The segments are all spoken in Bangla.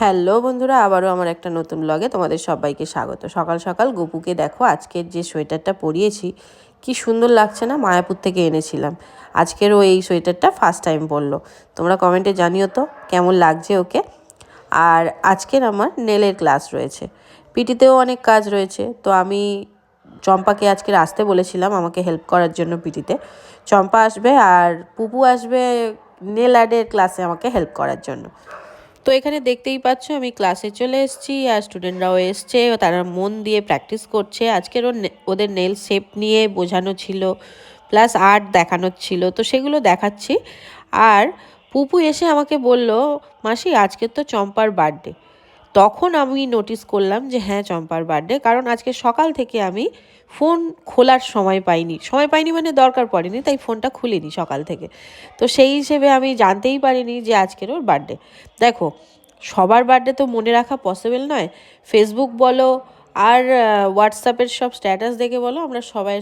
হ্যালো বন্ধুরা, আবারও আমার একটা নতুন ব্লগে তোমাদের সবাইকে স্বাগত। সকাল সকাল গপুকে দেখো, আজকের যে সোয়েটারটা পরিয়েছি, কি সুন্দর লাগছে না, মায়াপুর থেকে এনেছিলাম। আজকের ও এই সোয়েটারটা ফার্স্ট টাইম পরলো। তোমরা কমেন্টে জানিও তো, কেমন লাগছে ওকে? আর আজকের আমার নেলের ক্লাস রয়েছে। পিটিতেও অনেক কাজ রয়েছে, তো আমি চম্পাকে আজকে আসতে বলেছিলাম, আমাকে হেল্প করার জন্য পিটিতে। চম্পা আসবে আর পুপু আসবে নেল আর্টের ক্লাসে আমাকে হেল্প করার জন্য। তো এখানে দেখতেই পাচ্ছ, আমি ক্লাসে চলে এসেছি আর স্টুডেন্টরাও এসছে, তারা মন দিয়ে প্র্যাকটিস করছে। আজকের ওদের নেল শেপ নিয়ে বোঝানো ছিল প্লাস আর্ট দেখানো ছিল, তো সেগুলো দেখাচ্ছি। আর পুপু এসে আমাকে বলল, মাসি আজকে তো চম্পার বার্থডে তখন আমি নোটিস করলাম যে হ্যাঁ চম্পার বার্থডে কারণ আজকে সকাল থেকে আমি ফোন খোলার সময় পাইনি। সময় পাইনি মানে দরকার পড়েনি, তাই ফোনটা খুলিনি সকাল থেকে। তো সেই হিসেবে আমি জানতেই পারিনি যে আজকের ওর বার্থডে দেখো, সবার বার্থডে তো মনে রাখা পসিবল নয়। ফেসবুক বলো আর হোয়াটসঅ্যাপের সব স্ট্যাটাস দেখে বলো, আমরা সবাই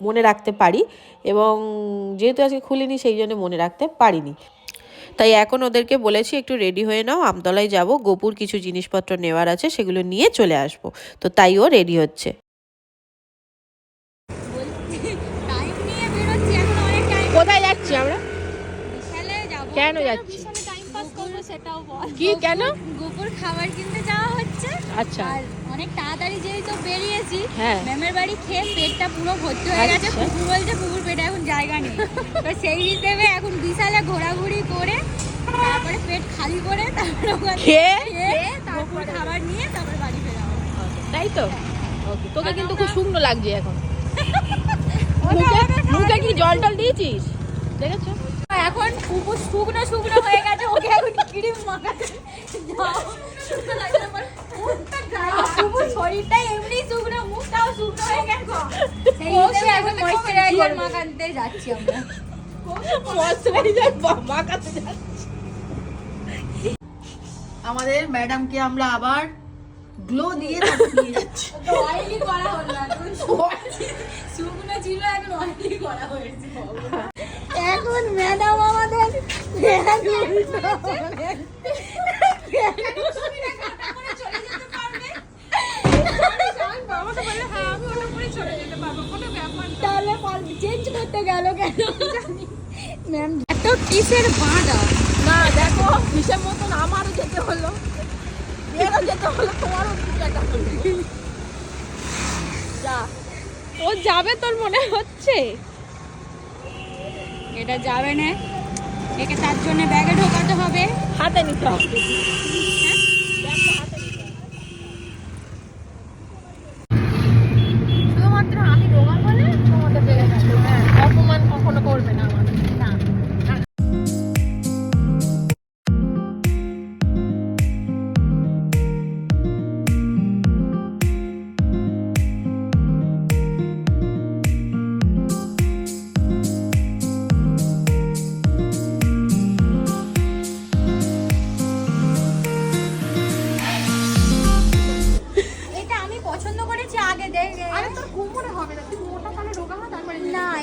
মনে রাখতে পারি। এবং যেহেতু আজকে খুলিনি, সেই জন্য মনে রাখতে পারিনি। তাই এখন ওদেরকে বলেছি একটু রেডি হয়ে নাও আমতলায় যাব গোপুর কিছু জিনিসপত্র নেওয়ার আছে সেগুলো নিয়ে চলে আসব। তো তাই ও রেডি হচ্ছে। কোথায় যাচ্ছি আমরা? কেন যাচ্ছি? সেটাও বল। কি কেন? গোপুর খাবার কিনতে যাওয়া হচ্ছে। আচ্ছা। আর অনেক তাড়াতাড়ি যেহেতু বেরিয়েছি হ্যাঁ। ম্যামের বাড়ি খেয়ে পেটটা পুরো ভর্তি হয়ে গেছে। আচ্ছা। বলছে পেটে এখন জায়গা নেই। তো সেই হিসেবে এখন বিশালে ঘোরাঘুরি করে তারপরে পেট খালি করে তারপরে ওখানে খেয়ে? তারপর খাবার নিয়ে তারপরে বাড়ি। তাই তো? তোকে কিন্তু খুব শুকনো লাগছে এখন। মুখে কি জল টল দিয়েছিস? দেখেছ? এখন কুকুর শুকনো শুকনো হয়ে গেছে ওকে এখন ক্রিম মাখাতে যাও। শরীরটাই এমনি শুকনো মুখটাও শুকনো হয়ে গেছে। সেই এখন ময়শ্চারাইজার মাখাতে যাচ্ছি আমরা। ময়শ্চারাইজার মাখাতে যাচ্ছি। আমাদের ম্যাডামকে আমরা আবার গ্লো দিয়ে নিয়ে যাচ্ছি। অয়েলি করা হলো না শুকনো ছিল এখন অয়েলি করা হয়েছে। তাহলে চেঞ্জ করতে গেল কেন? ম্যাম এত কিসের বাঁধা? না দেখো হিসেব মতন আমারও যেতে হলো। এরও যেতে হলো তোমারও কিছু হলো। যা। ও যাবে তোর মনে হচ্ছে? এটা যাবে না। একে তার জন্য ব্যাগে ঢোকাতে হবে। হাতে নিতে হবে।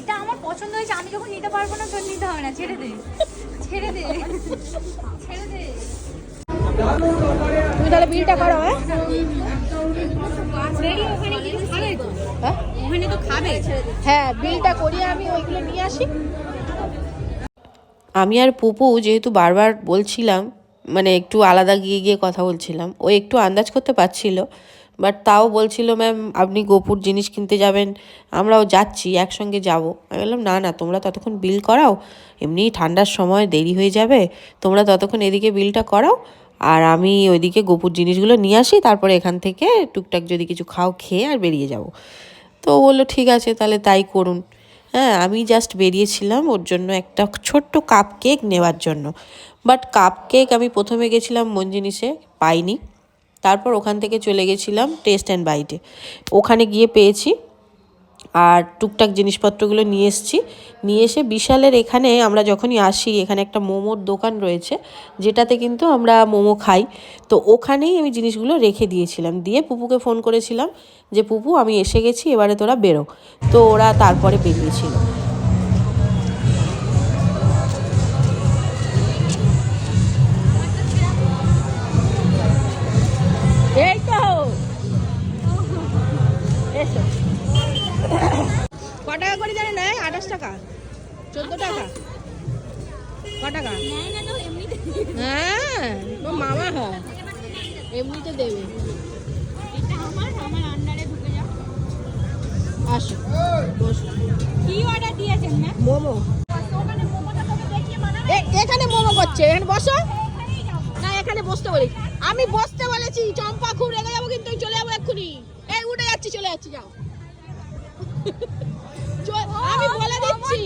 এটা আমার পছন্দ হয়েছে। আমি যখন নিতে পারব না তোর নিতে হবে না। ছেড়ে দে। ছেড়ে দে। ছেড়ে দে। তুমি তাহলে বিলটা করো হ্যাঁ? হ্যাঁ? ওখানে তো খাবে। হ্যাঁ বিলটা করিয়ে আমি ওইগুলো নিয়ে আসি। আমি আর পুপু যেহেতু বারবার বলছিলাম মানে একটু আলাদা গিয়ে গিয়ে কথা বলছিলাম। ও একটু আন্দাজ করতে পারছিল বাট তাও বলছিল ম্যাম আপনি গোপুর জিনিস কিনতে যাবেন, আমরাও যাচ্ছি, একসঙ্গে যাব। আমি বললাম, না না, তোমরা ততক্ষণ বিল করাও এমনিই ঠান্ডার সময় দেরি হয়ে যাবে, তোমরা ততক্ষণ এদিকে বিলটা করাও, আর আমি ওইদিকে গোপুর জিনিসগুলো নিয়ে আসি, তারপরে এখান থেকে টুকটাক যদি কিছু খাও, খেয়ে আর বেরিয়ে যাব। তো বলল, ঠিক আছে, তাহলে তাই করুন। হ্যাঁ আমি জাস্ট বেরিয়েছিলাম ওর জন্য একটা ছোট্ট কাপ কেক নেওয়ার জন্য। বাট কাপ কেক আমি প্রথমে গেছিলাম মন জিনিসে পাইনি। তারপর ওখান থেকে চলে গেছিলাম টেস্ট অ্যান্ড বাইটে ওখানে গিয়ে পেয়েছি। আর টুকটাক জিনিসপত্রগুলো নিয়ে এসেছি। নিয়ে এসে বিশালের এখানে আমরা যখনই আসি, এখানে একটা মোমোর দোকান রয়েছে, যেটাতে কিন্তু আমরা মোমো খাই। তো ওখানেই আমি জিনিসগুলো রেখে দিয়েছিলাম। দিয়ে পুপুকে ফোন করেছিলাম যে, পুপু, আমি এসে গেছি, এবারে তোরা বেরো। তো ওরা তারপরে বেরিয়েছিল। এমনিতে দেবে। এটা আমার আমার আন্ডারে ঢুকে যাও। আসো বসো। কি অর্ডার দিয়েছেন ম্যাম মোমো। ওখানে মোমোটা তোকে দেখিয়ে বানাবে। এ- এখানে মোমো করছে এখানে বসো। না এখানে বসতে বলি। আমি বসতে বলেছি চম্পা খুব রেগে যাব কিন্তু চলে যাব এক্ষুনি। এই উঠে যাচ্ছি চলে যাচ্ছি যাও। আমি বলে দিচ্ছি।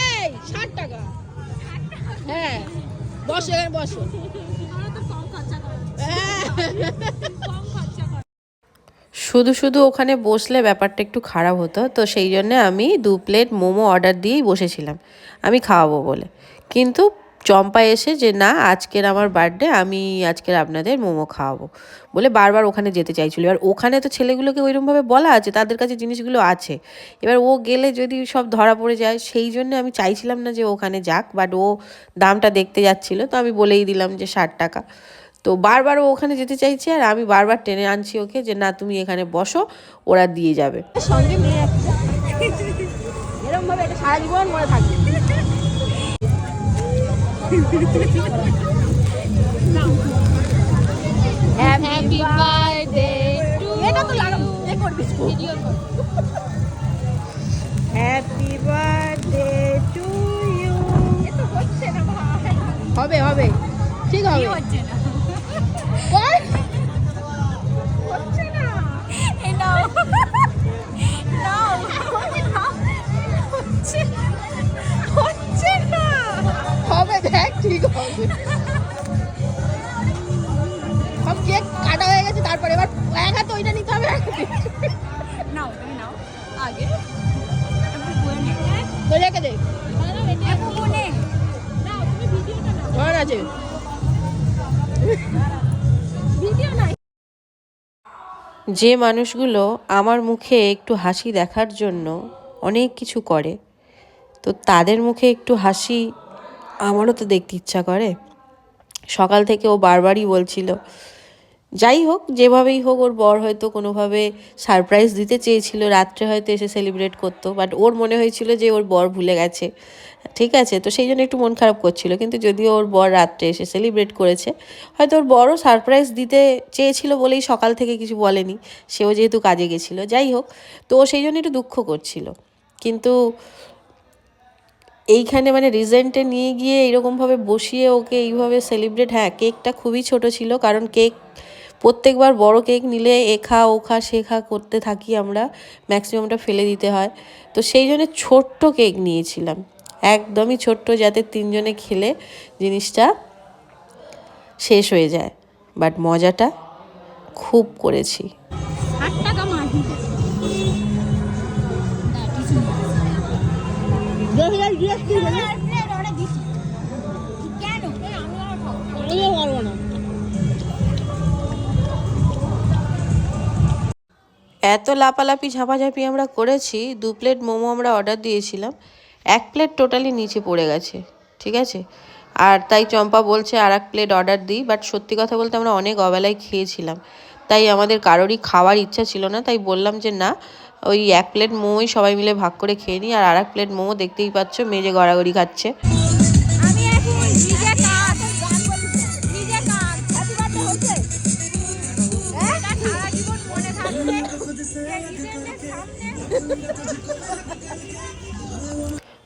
এই ষাট টাকা। হ্যাঁ বসো এখানে বসো। শুধু শুধু ওখানে বসলে ব্যাপারটা একটু খারাপ হতো, তো সেই জন্য আমি দু প্লেট মোমো অর্ডার দিয়েই বসেছিলাম। আমি খাওয়াবো বলে। কিন্তু চম্পা এসে যে, না, আজকের আমার বার্থডে, আমি আজকের আপনাদের মোমো খাওয়াবো। বলে বারবার ওখানে যেতে চাইছিল। এবার ওখানে তো ছেলেগুলোকে ওইরকমভাবে বলা আছে, তাদের কাছে জিনিসগুলো আছে। এবার ও গেলে যদি সব ধরা পড়ে যায়, সেই জন্য আমি চাইছিলাম না যে ওখানে যাক, বাট ও দামটা দেখতে যাচ্ছিল, তো আমি বলেই দিলাম যে ষাট টাকা। তো বারবার ও ওখানে যেতে চাইছে আর আমি বারবার টেনে আনছি ওকে যে না তুমি এখানে বসো ওরা দিয়ে যাবে। সঙ্গে মেয়ে একটা এটা সারা জীবন মনে থাকবে। হ্যাপি বার্থডে এটা তো লাগাবো এ করবি। Video happy birthday to you এতো হচ্ছে না ভাই হবে হবে। ঠিক হবে। যে মানুষগুলো আমার মুখে একটু হাসি দেখার জন্য অনেক কিছু করে, তো তাদের মুখে একটু হাসি আমারও তো দেখতে ইচ্ছা করে। সকাল থেকে ও বারবারই বলছিল যাই হোক, যেভাবেই হোক, ওর বর হয়তো কোনোভাবে সারপ্রাইজ দিতে চেয়েছিল, রাত্রে হয়তো এসে সেলিব্রেট করতো বাট ওর মনে হয়েছিল যে ওর বর ভুলে গেছে। ঠিক আছে? তো সেই জন্য একটু মন খারাপ করছিল, কিন্তু যদিও ওর বর রাত্রে এসে সেলিব্রেট করেছে, হয়তো ওর বড় সারপ্রাইজ দিতে চেয়েছিল বলেই সকাল থেকে কিছু বলেনি, সেও যেহেতু কাজে গেছিল। যাই হোক, তো ও সেই জন্য একটু দুঃখ করছিল। কিন্তু এইখানে মানে রিজেন্টে নিয়ে গিয়ে এরকমভাবে বসিয়ে ওকে এইভাবে সেলিব্রেট হ্যাঁ কেকটা খুবই ছোট ছিল, কারণ কেক প্রত্যেকবার বড় কেক নিলে এখা ওখা শেখা করতে থাকি আমরা ম্যাক্সিমামটা ফেলে দিতে হয়। তো সেই জন্য ছোট্ট কেক নিয়েছিলাম। একদমই ছোট্ট যাতে তিনজনে খেলে জিনিসটা শেষ হয়ে যায়। বাট মজাটা খুব করেছি। এত লাপালাপি ঝাপাঝাপি আমরা করেছি, দু প্লেট মোমো আমরা অর্ডার দিয়েছিলাম, এক প্লেট টোটালি নিচে পড়ে গেছে, ঠিক আছে? আর তাই চম্পা বলছে আর এক প্লেট অর্ডার দিই, বাট সত্যি কথা বলতে আমরা অনেক অবেলায় খেয়েছিলাম। তাই আমাদের কারোরই খাওয়ার ইচ্ছা ছিল না, তাই বললাম যে না, ওই এক প্লেট মোমোই সবাই মিলে ভাগ করে খেয়ে নিই, আর আর এক প্লেট মোমো দেখতেই পাচ্ছ মেজে গড়াগড়ি খাচ্ছে।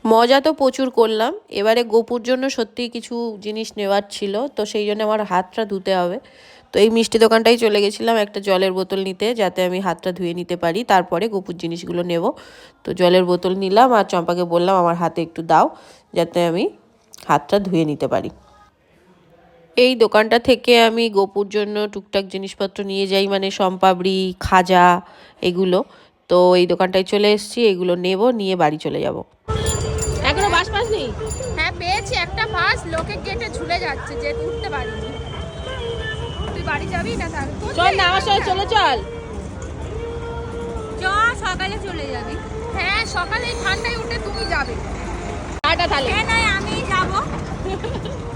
মজা তো প্রচুর করলাম। এবারে গোপুর জন্য সত্যিই কিছু জিনিস নেওয়ার ছিল, তো সেই জন্য আমার হাতটা ধুতে হবে। তো এই মিষ্টি দোকানটাই চলে গেছিলাম একটা জলের বোতল নিতে, যাতে আমি হাতটা ধুয়ে নিতে পারি। তারপরে গোপুর জিনিসগুলো নেব। তো জলের বোতল নিলাম আর চম্পাকে বললাম, আমার হাতে একটু দাও, যাতে আমি হাতটা ধুয়ে নিতে পারি। এই দোকানটা থেকে আমি গোপুর জন্য টুকটাক জিনিসপত্র নিয়ে যাই মানে সম্পাবড়ি খাজা এগুলো। তো এই দোকানটায় চলে এসেছি, এগুলো নেব, নিয়ে বাড়ি চলে যাব। পাস নেই হ্যাঁ পেয়েছি একটা বাস লোকে গেটে ঝুলে যাচ্ছে যে উঠতে পারিনি। তুই বাড়ি যাবি না তার চল না আমার সঙ্গে চলে চল। চ সকালে চলে যাবি। হ্যাঁ সকালে ঠান্ডায় উঠে তুমি যাবে। টাটা তাহলে। হ্যাঁ আমি যাব।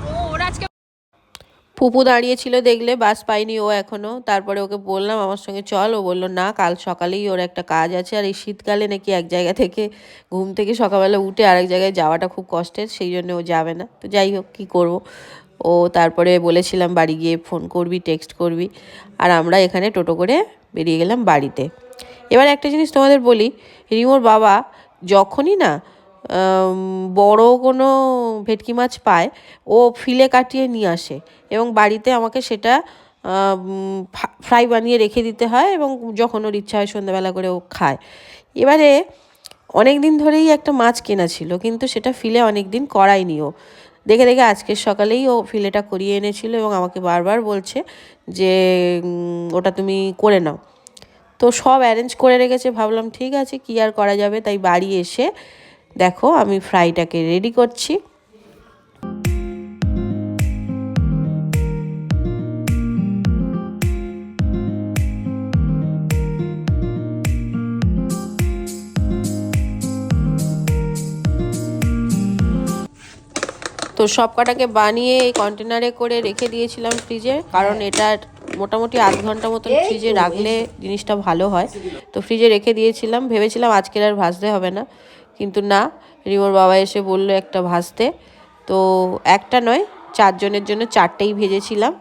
ফুপু দাঁড়িয়েছিল দেখলে, বাস পাইনি ও এখনও। তারপরে ওকে বললাম, আমার সঙ্গে চল। ও বলল, না, কাল সকালেই ওর একটা কাজ আছে। আর এই শীতকালে নাকি এক জায়গা থেকে ঘুম থেকে সকালবেলা উঠে আরেক জায়গায় যাওয়াটা খুব কষ্টের, সেই জন্য ও যাবে না। তো যাই হোক, কী করব? ও তারপরে বলেছিলাম, বাড়ি গিয়ে ফোন করবি, টেক্সট করবি। আর আমরা এখানে টোটো করে বেরিয়ে গেলাম বাড়িতে। এবার একটা জিনিস তোমাদের বলি, রিমোর বাবা যখনই না বড় কোনো ভেটকি মাছ পায়, ও ফিলে কাটিয়ে নিয়ে আসে এবং বাড়িতে আমাকে সেটা ফ্রাই বানিয়ে রেখে দিতে হয় এবং যখন ওর ইচ্ছা হয় সন্ধ্যাবেলা করে ও খায়। এবারে অনেক দিন ধরেই একটা মাছ কেনা ছিল, কিন্তু সেটা ফিলে অনেক দিন করায়নি ও। দেখে দেখে আজকের সকালেই ও ফিলেটা করিয়ে এনেছিল এবং আমাকে বারবার বলছে যে ওটা তুমি করে নাও। তো সব অ্যারেঞ্জ করে রেখেছে, ভাবলাম ঠিক আছে, কি আর করা যাবে? তাই বাড়ি এসে দেখো আমি ফ্রাইটাকে রেডি করছি। তো সব কটাকে বানিয়ে এই কন্টেনারে করে রেখে দিয়েছিলাম ফ্রিজে কারণ এটা মোটামুটি আধ ঘণ্টা মতন ফ্রিজে রাখলে জিনিসটা ভালো হয়। তো ফ্রিজে রেখে দিয়েছিলাম ভেবেছিলাম আজকের আর ভাজতে হবে না। কিন্তু না, রিমোর বাবা এসে বলল একটা ভাজতে। তো একটা নয়, চারজনের জন্য চারটেই ভেজেছিলাম।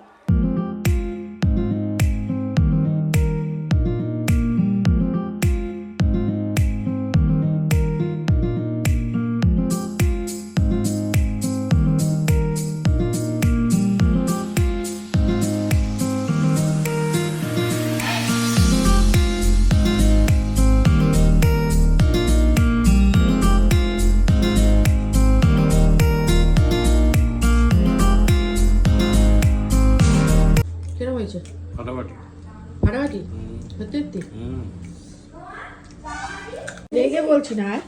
দেখে বলছি না আর।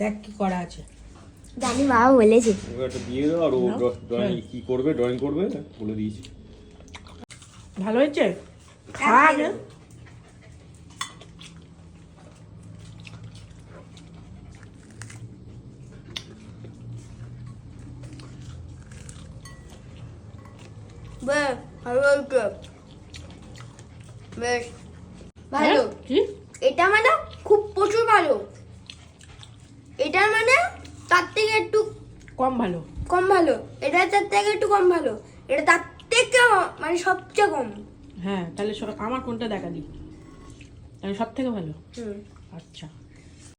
দেখ কি করা আছে। জানি বাবা বলেছে। একটা দিয়ে দাও আর ও ড্রয়িং কি করবে? ড্রয়িং করবে? বলে দিয়েছি। ভালো হয়েছে? খা বেশ ভালো। কি? এটা মানে খুব প্রচুর ভালো। এটা মানে তার থেকে একটু কম ভালো। কম ভালো। এটা তার থেকে একটু কম ভালো। এটা তার থেকে মানে সবচেয়ে কম। হ্যাঁ তাহলে আমার কোনটা দেখা দিই? তাহলে সব থেকে ভালো? হুম। আচ্ছা।